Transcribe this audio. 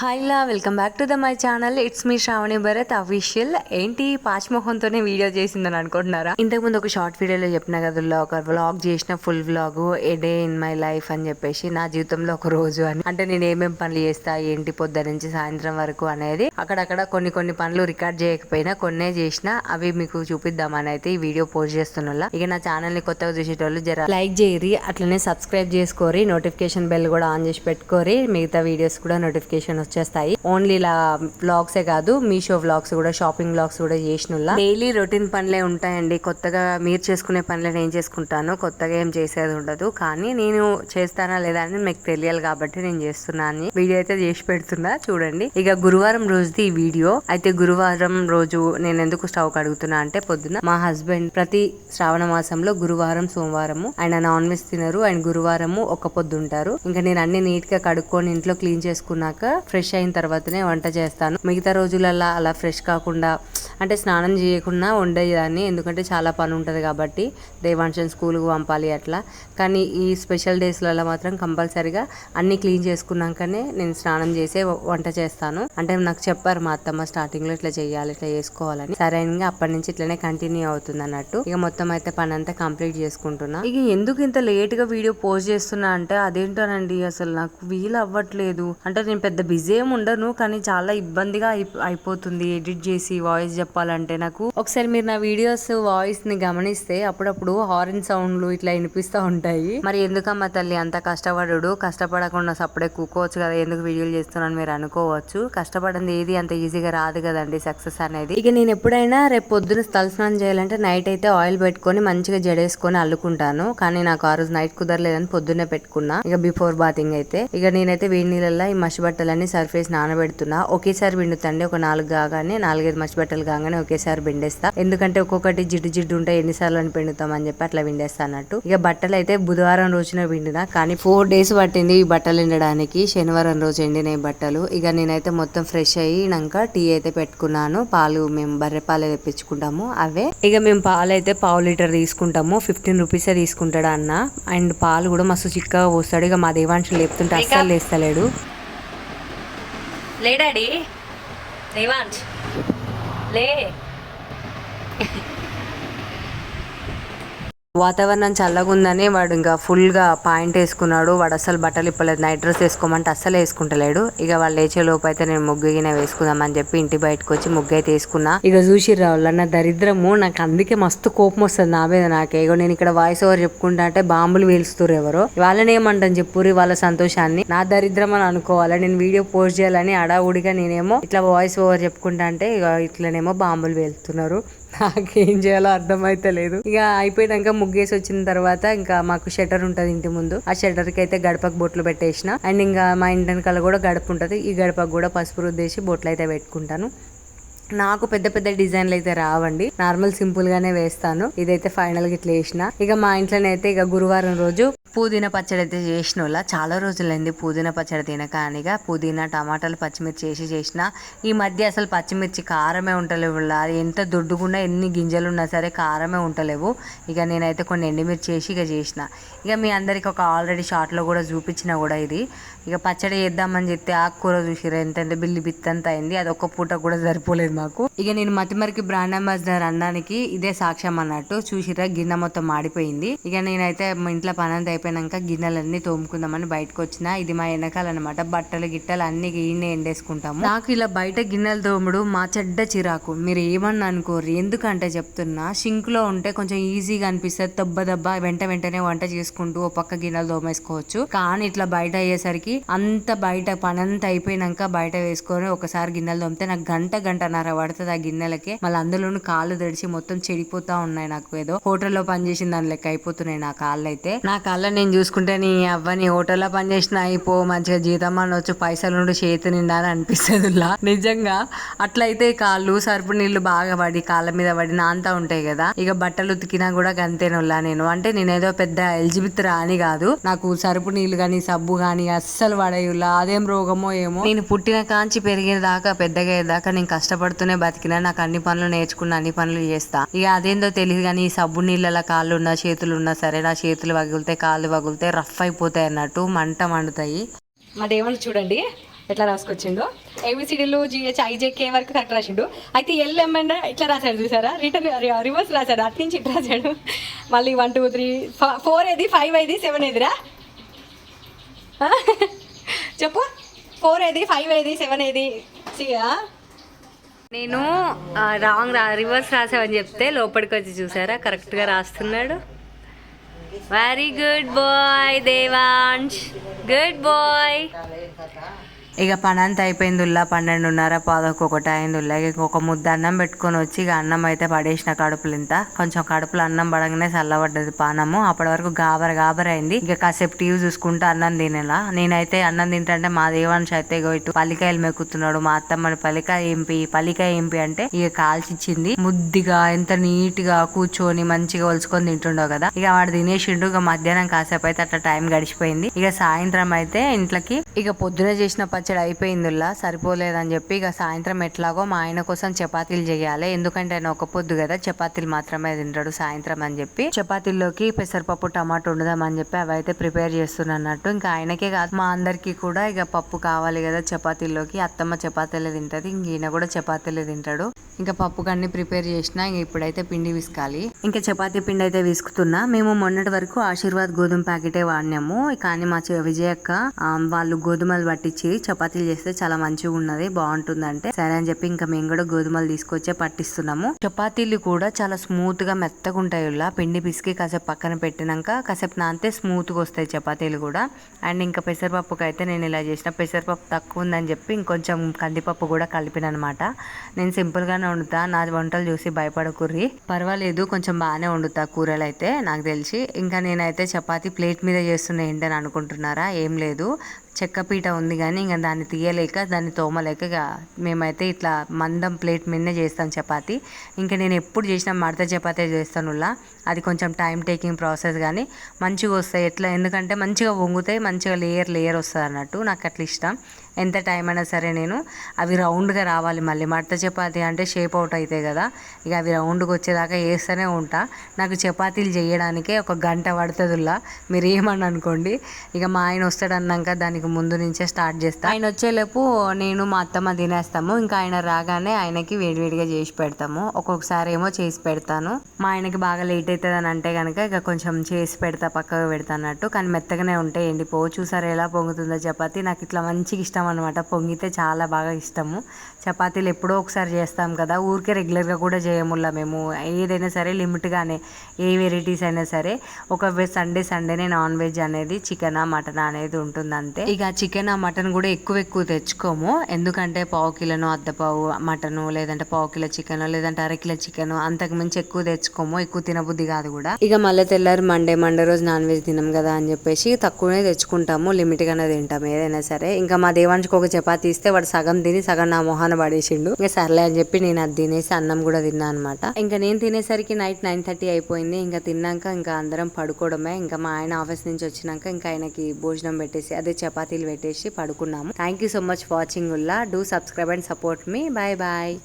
Hi all welcome back to the my channel it's me Sravani Bharat official ఏంటి పాచిమోహంతోనే video చేసిందని అనుకుంటున్నారా? ఇంతకుముందు ఒక షార్ట్ వీడియోలో చెప్పిన కదా ఒక వ్లాగ్ చేసిన full vlog a day in my life అని చెప్పేసి నా జీవితంలో ఒక రోజు అని. అంటే నేను ఏమేమి పనులు చేస్తా ఏంటి పొద్దు నుంచి సాయంత్రం వరకు అనేది అక్కడక్కడ కొన్ని కొన్ని పనులు రికార్డ్ చేయకపోయినా కొన్నే చేసిన అవి మీకు చూపిద్దామని అయితే ఈ వీడియో పోస్ట్ చేస్తున్నా ఇక నా ఛానల్ని కొత్తగా చూసేటోళ్ళు జర లైక్ చేయరి అట్లనే సబ్స్క్రైబ్ చేసుకోరి నోటిఫికేషన్ బెల్ కూడా ఆన్ చేసి పెట్టుకోరి మిగతా వీడియోస్ కూడా నోటిఫికేషన్ వచ్చేస్తాయి. ఓన్లీ ఇలా వ్లాగ్సే కాదు మీషో వ్లాగ్స్ కూడా షాపింగ్ వ్లాగ్స్ కూడా చేసిన డైలీ రొటీన్ పనులే ఉంటాయండి. కొత్తగా మీరు చేసుకునే పనులే నేను చేసుకుంటాను. కొత్తగా ఏం చేసేది ఉండదు. కానీ నేను చేస్తానా లేదా అని మీకు తెలియాలి కాబట్టి నేను చేస్తున్నాను. వీడియో అయితే చేసి పెడుతున్నా. చూడండి. ఇక గురువారం రోజుది ఈ వీడియో. అయితే గురువారం రోజు నేను ఎందుకు స్టవ్ కడుగుతున్నా అంటే పొద్దున మా హస్బెండ్ ప్రతి శ్రావణ మాసంలో గురువారం సోమవారము ఆయన నాన్ వెజ్ తినరు. ఆయన గురువారము ఒక పొద్దు ఉంటారు. ఇంకా నేను అన్ని నీట్గా కడుక్కొని ఇంట్లో క్లీన్ చేసుకున్నాక ఫ్రెష్ ఫ్రెష్ అయిన తర్వాతనే వంట చేస్తాను. మిగతా రోజులల్లా అలా ఫ్రెష్ కాకుండా అంటే స్నానం చేయకుండా వండేదాన్ని. ఎందుకంటే చాలా పని ఉంటుంది కాబట్టి దేవాంశన్ స్కూల్కి పంపాలి అట్లా. కానీ ఈ స్పెషల్ డేస్లలో మాత్రం కంపల్సరీగా అన్ని క్లీన్ చేసుకున్నాకనే నేను స్నానం చేసే వంట చేస్తాను. అంటే నాకు చెప్పారు మా అత్తమ్మ స్టార్టింగ్లో ఇట్లా చేయాలి ఇట్లా చేసుకోవాలని. సరైనగా అప్పటి నుంచి ఇట్లనే కంటిన్యూ అవుతుంది అన్నట్టు. ఇక మొత్తం అయితే పని అంతా కంప్లీట్ చేసుకుంటున్నా. ఇక ఎందుకు ఇంత లేట్గా వీడియో పోస్ట్ చేస్తున్నా అంటే అదేంటోనండి అసలు నాకు వీలు అవ్వట్లేదు అంటే నేను పెద్ద బిజీ ఉండను కానీ చాలా ఇబ్బందిగా అయిపో- అయిపోతుంది ఎడిట్ చేసి వాయిస్ చెప్పాలంటే నాకు. ఒకసారి మీరు నా వీడియోస్ వాయిస్ని గమనిస్తే అప్పుడప్పుడు హార్న్ సౌండ్లు ఇట్లా వినిపిస్తూ ఉంటాయి. మరి ఎందుకమ్మా తల్లి అంత కష్టపడు కష్టపడకుండా సప్పుడే కూకోవచ్చు కదా ఎందుకు వీడియోలు చేస్తున్నాను మీరు అనుకోవచ్చు. కష్టపడింది ఏది అంత ఈజీగా రాదు కదండి సక్సెస్ అనేది. ఇక నేను ఎప్పుడైనా రేపు పొద్దున తలస్నానం చేయాలంటే నైట్ అయితే ఆయిల్ పెట్టుకొని మంచిగా జడేసుకొని అల్లుకుంటాను. కానీ నాకు ఆ రోజు నైట్ కుదరలేదని పొద్దున్నే పెట్టుకున్నా. ఇక బిఫోర్ బాతింగ్ అయితే. ఇక నేనైతే వేడి నీళ్ళల్లో ఈ మసి బట్టలన్నీ సర్ఫేస్ నానబెడుతున్నా ఒకేసారి పిండుతండి. ఒక నాలుగు కాగానే నాలుగైదు మసి బట్టలు కాగానే ఒకేసారి పిండేస్తా. ఎందుకంటే ఒక్కొక్కటి జిడ్డు జిడ్డు ఉంటాయి ఎన్నిసార్లు అని పిండుతాం అని చెప్పి అట్లా పిండేస్తా అన్నట్టు. ఇక బట్టలు అయితే బుధవారం రోజున పిండినా కానీ ఫోర్ డేస్ పట్టింది ఈ బట్టలు ఎండడానికి. శనివారం రోజు ఎండినాయి బట్టలు. ఇక నేనైతే మొత్తం ఫ్రెష్ అయినాక టీ అయితే పెట్టుకున్నాను. పాలు మేము బర్రె పాలు తెప్పించుకుంటాము అవే. ఇక మేము పాలు అయితే పావు లీటర్ తీసుకుంటాము. ఫిఫ్టీన్ రూపీసే తీసుకుంటాడు అన్న. అండ్ పాలు కూడా మస్తు చిక్కగా పోస్తాడు. ఇక మా దేవాంశం లేపుతుంటే అస్సలు లేస్తలేడు. లే డాడీ. రేవాంచ్ లే. వాతావరణం చల్లగా ఉందని వాడు ఇంకా ఫుల్గా పాయింట్ వేసుకున్నాడు. వాడు అసలు బట్టలు ఇప్పలేదు. నైట్ డ్రెస్ వేసుకోమంటే అస్సలు వేసుకుంటలేడు. ఇక వాళ్ళు లేచే లోపు అయితే నేను ముగ్గు వేసుకుందాం వేసుకుందామని చెప్పి ఇంటి బయటకు వచ్చి ముగ్గు అయితే వేసుకున్నా. ఇక చూసి రావాలన్న నా దరిద్రము. నాకు అందుకే మస్తు కోపం వస్తుంది నా మీద నాకే. ఇగో నేను ఇక్కడ వాయిస్ ఓవర్ చెప్పుకుంటా అంటే బాంబులు వేలుస్తారు ఎవరో. వాళ్ళని ఏమంటాను చెప్పురి వాళ్ళ సంతోషాన్ని. నా దరిద్రం అని అనుకోవాలి? నేను వీడియో పోస్ట్ చేయాలని అడావుడిగా నేనేమో ఇట్లా వాయిస్ ఓవర్ చెప్పుకుంటా అంటే ఇక ఇట్లనేమో బాంబులు వేలుతున్నారు నాకేం చేయాలో అర్థమైతే లేదు. ఇక అయిపోయాక ముగ్గేసి వచ్చిన తర్వాత ఇంకా మాకు షట్టర్ ఉంటుంది ఇంటి ముందు. ఆ షటర్కి అయితే గడపకు బొట్లు పెట్టేసిన. అండ్ ఇంకా మా ఇంటి వెనకాల కూడా గడప ఉంటుంది. ఈ గడపకు కూడా పసుపు రుద్దేసి బొట్లు అయితే పెట్టుకుంటాను. నాకు పెద్ద పెద్ద డిజైన్లు అయితే రావండి. నార్మల్ సింపుల్ గానే వేస్తాను. ఇదైతే ఫైనల్గా ఇట్లా వేసిన. ఇక మా ఇంట్లోనైతే ఇక గురువారం రోజు పుదీనా పచ్చడి అయితే చేసిన వాళ్ళ చాలా రోజులైంది పుదీనా పచ్చడి తినక అనిగా పుదీనా టమాటాలు పచ్చిమిర్చి వేసి చేసిన. ఈ మధ్య అసలు పచ్చిమిర్చి కారమే ఉండలేవు అది ఎంత దుడ్డుకున్నా ఎన్ని గింజలు ఉన్నా సరే కారమే ఉంటలేవు. ఇక నేనైతే కొన్ని ఎండుమిర్చి వేసి ఇక చేసిన. ఇక మీ అందరికి ఒక ఆల్రెడీ షార్ట్లో కూడా చూపించిన కూడా ఇది. ఇక పచ్చడి చేద్దామని చెప్తే ఆకుకూర చూసిరా ఎంత ఎంత బిల్లి బిత్తంత అయింది. అది ఒక్క పూట కూడా సరిపోలేదు మాకు. ఇక నేను మతిమరికి బ్రాండ్ అంబాసిడర్ అనడానికి ఇదే సాక్ష్యం అన్నట్టు చూసిరా గిన్నె మొత్తం మాడిపోయింది. ఇక నేనైతే మా ఇంట్లో పని అయిపోయాక అయిపోయినాక గిన్నెలన్నీ తోముకుందామని బయటకు వచ్చిన ఇది మా వెనకాల అనమాట బట్టలు గిట్టలు అన్ని ఈయన ఎండేసుకుంటాము. నాకు ఇలా బయట గిన్నెలు తోముడు మా చెడ్డ చిరాకు. మీరు ఏమన్నా అనుకోరు ఎందుకంటే చెప్తున్నా. సింక్లో ఉంటే కొంచెం ఈజీగా అనిపిస్తుంది. దెబ్బ దెబ్బ వెంట వెంటనే వంట చేసుకుంటూ ఓ పక్క గిన్నెలు తోమేసుకోవచ్చు. కానీ ఇట్లా బయట అయ్యేసరికి అంత బయట పని అంతా అయిపోయినాక బయట వేసుకొని ఒకసారి గిన్నెలు తోమితే నాకు గంట గంటన్నర పడుతుంది ఆ గిన్నెలకి. మళ్ళీ అందులోనూ కాళ్ళు తడిచి మొత్తం చెడిపోతా ఉన్నాయి నాకు ఏదో. హోటల్లో పనిచేసిన దాని లెక్క అయిపోతున్నాయి నా కాళ్ళు అయితే నా కాళ్ళ నేను చూసుకుంటే నీ అవ్వని హోటల్లో పనిచేసిన అయిపో మంచిగా జీతం అనొచ్చు పైసలు నుండి చేతి నిండా అని అనిపిస్తుంది నిజంగా అట్లయితే కాళ్ళు సరుపు నీళ్ళు బాగా పడి కాళ్ళ మీద పడి నాంతా ఉంటాయి కదా. ఇక బట్టలు ఉతికినా కూడా గంతేనొల్లా నేను. అంటే నేనేదో పెద్ద ఎలిజిబిత్ రాని కాదు. నాకు సరుపు నీళ్ళు కానీ సబ్బు కానీ అస్సలు పడేయుల్లా. అదేం రోగమో ఏమో. నేను పుట్టిన కాంచి పెరిగేదాకా పెద్దగా దాకా నేను కష్టపడుతూనే బతికినా. నాకు అన్ని పనులు నేర్చుకున్న అన్ని పనులు చేస్తా. ఇక అదేందో తెలియదు కానీ ఈ సబ్బు నీళ్ళ కాళ్ళు ఉన్నా చేతులు ఉన్నా సరే నా చేతులు వగిలితే కాళ్ళు వగులుతాయి రఫ్ అయిపోతాయి అన్నట్టు మంట మండుతాయి. మా దేవుళ్ళు చూడండి ఎట్లా రాసుకొచ్చిండు ఏబిసిడీలు జిహెచ్ ఐజేకే వరకు కరెక్ట్ రాసిండు. అయితే ఎల్ఎంఎన్ ఇట్లా రాశాడు చూసారా? రిటర్న్ రివర్స్ రాశాడు. అటు నుంచి ఇటు రాశాడు. మళ్ళీ వన్ టూ త్రీ ఫోర్ ఏది? ఫైవ్ ఏది? సెవెన్ ఏదిరా? చెప్పు. ఫోర్ ఏది? ఫైవ్ ఏది? సెవెన్ ఏది? సి- ఆ? నేను రాంగ్ రివర్స్ రాసావని చెప్తే లోపలికి వచ్చి చూసారా కరెక్ట్గా రాస్తున్నాడు. Very good boy Devansh good boy ఇక పని అంతా అయిపోయిందిల్లా పన్నెండున్నర పదకొకటి అయిందిల్లా ఇక ఒక ముద్ద అన్నం పెట్టుకొని వచ్చి ఇక అన్నం అయితే పడేసిన కడుపులు ఇంత. కొంచెం కడుపులో అన్నం పడగానే చల్లబడ్డది పానము. అప్పటి వరకు గాబర గాబర అయింది. ఇక కాసేపు టీవీ చూసుకుంటూ అన్నం తినేలా. నేనైతే అన్నం తింటే మా దేవాంశ్ అయితే ఇటు పల్లికాయలు మెక్కుతున్నాడు. మా అత్తమ్మని పల్లికాయ ఏంపి పల్లికాయ ఏంపి అంటే ఇక కాల్చిచ్చింది. ముద్దిగా ఎంత నీట్గా కూర్చొని మంచిగా ఒలుచుకొని తింటుండో కదా. ఇక వాడు తినేసిండు. ఇక మధ్యాహ్నం కాసేపు అయితే అట్లా టైం గడిచిపోయింది. ఇక సాయంత్రం అయితే ఇంట్లోకి ఇక పొద్దున చేసిన పచ్చడి అయిపోయిందిలా సరిపోలేదని చెప్పి ఇక సాయంత్రం ఎట్లాగో మా ఆయన కోసం చపాతీలు చేయాలి. ఎందుకంటే ఆయన ఒక పొద్దు కదా చపాతీలు మాత్రమే తింటాడు సాయంత్రం అని చెప్పి. చపాతీల్లోకి పెసరపప్పు టమాటో వండుదామని చెప్పి అవి అయితే ప్రిపేర్ చేస్తున్నట్టు ఇంకా ఆయనకే కాదు మా అందరికి కూడా ఇక పప్పు కావాలి కదా చపాతీల్లోకి. అత్తమ్మ చపాతీలే తింటది ఇంక ఈయన కూడా చపాతీలే తింటాడు. ఇంకా పప్పు కన్నీ ప్రిపేర్ చేసిన ఇంక ఇప్పుడైతే పిండి విసుకాలి. ఇంకా చపాతీ పిండి అయితే విసుకుతున్నా. మేము మొన్నటి వరకు ఆశీర్వాద్ గోధుమ ప్యాకెటే వాడినాము. కానీ మా చె- విజయక్క వాళ్ళు గోధుమలు పట్టించి చపాతీలు చేస్తే చాలా మంచిగా ఉన్నది బాగుంటుందంటే. సరే అని చెప్పి ఇంకా మేము కూడా గోధుమలు తీసుకొచ్చే పట్టిస్తున్నాము. చపాతీలు కూడా చాలా స్మూత్గా మెత్తగా ఉంటాయి ఇలా. పిండి పిసికి కాసేపు పక్కన పెట్టినాక కాసేపు నాంతే స్మూత్గా వస్తాయి చపాతీలు కూడా. అండ్ ఇంకా పెసరపప్పుకి అయితే నేను ఇలా చేసిన. పెసరపప్పు తక్కువ ఉందని చెప్పి ఇంకొంచెం కందిపప్పు కూడా కలిపిన అనమాట నేను సింపుల్ గానే వండుతా. నా వంటలు చూసి భయపడకుర్రి. పర్వాలేదు కొంచెం బాగానే వండుతా కూరలు అయితే నాకు తెలిసి. ఇంకా నేనైతే చపాతీ ప్లేట్ మీద చేస్తున్నా ఏంటని అనుకుంటున్నారా? ఏం లేదు. చెక్క పీట ఉంది కానీ ఇంకా దాన్ని తీయలేక దాన్ని తోమలేక ఇక మేమైతే ఇట్లా మందం ప్లేట్ మీదనే చేస్తాం చపాతి. ఇంకా నేను ఎప్పుడు చేసినా మడత చపాతీ చేస్తానులా అది కొంచెం టైం టేకింగ్ ప్రాసెస్ కానీ మంచిగా వస్తాయి. ఎట్లా? ఎందుకంటే మంచిగా వంగుతాయి మంచిగా లేయర్ లేయర్ వస్తుంది అన్నట్టు నాకు అట్లా ఇష్టం. ఎంత టైం అయినా సరే నేను అవి రౌండ్గా రావాలి మళ్ళీ. మడత చపాతీ అంటే షేప్ అవుట్ అవుతాయి కదా ఇక అవి రౌండ్గా వచ్చేదాకా వేస్తూనే ఉంటా. నాకు చపాతీలు చేయడానికే ఒక గంట పడుతుందిలా. మీరు ఏమని అనుకోండి. ఇక మా ఆయన వస్తాడన్నాక దానికి ముందు నుంచే స్టార్ట్ చేస్తా. ఆయన వచ్చేలోపు నేను మా అత్తమ్మ తినేస్తాము. ఇంకా ఆయన రాగానే ఆయనకి వేడివేడిగా చేసి పెడతాము. ఒక్కొక్కసారి ఏమో చేసి పెడతాను. మా ఆయనకి బాగా లేట్ అవుతుంది అని అంటే కనుక ఇక కొంచెం చేసి పెడతా పక్కకు పెడతా అన్నట్టు. కానీ మెత్తగానే ఉంటాయి ఎండిపో చూసారు ఎలా పొంగుతుందో చపాతీ. నాకు ఇట్లా మంచిగా ఇష్టం అనమాట పొంగితే చాలా బాగా ఇష్టము. చపాతీలు ఎప్పుడో ఒకసారి చేస్తాం కదా ఊరికే రెగ్యులర్గా కూడా చేయముల్లా మేము. ఏదైనా సరే లిమిట్గానే ఏ వెరైటీస్ అయినా సరే. ఒక సండే సండేనే నాన్ వెజ్ అనేది చికెన్ మటన్ అనేది ఉంటుంది అంతే ఇక చికెన్ మటన్ కూడా ఎక్కువ ఎక్కువ తెచ్చుకోము. ఎందుకంటే పావు కిలోను అర్ధ పావు మటను లేదంటే పావు కిలో చికెన్ లేదంటే అర కిలో చికెన్ అంతకు మించి ఎక్కువ తెచ్చుకోము. ఎక్కువ తినబుద్ధి కాదు కూడా. ఇక మళ్ళీ తెల్లారి మండే మండే రోజు నాన్ వెజ్ తినం కదా అని చెప్పేసి తక్కువనే తెచ్చుకుంటాము. లిమిట్ గానే తింటాము ఏదైనా సరే. ఇంకా మా దేవాంశకి ఒక చపాతీ ఇస్తే వాడు సగం తిని సగం నా మొహాన పడేసిండు. ఇంకా సర్లే అని చెప్పి నేను అది తినేసి అన్నం కూడా తిన్నా అనమాట ఇంకా నేను తినేసరికి నైట్ నైన్ థర్టీ అయిపోయింది. ఇంకా తిన్నాక ఇంకా అందరం పడుకోవడమే. ఇంకా మా ఆయన ఆఫీస్ నుంచి వచ్చినాక ఇంకా ఆయనకి భోజనం పెట్టేసి అదే చపాతీలు పెట్టేసి పడుకున్నాము. Thank you so much watching Ullah do subscribe and support me bye bye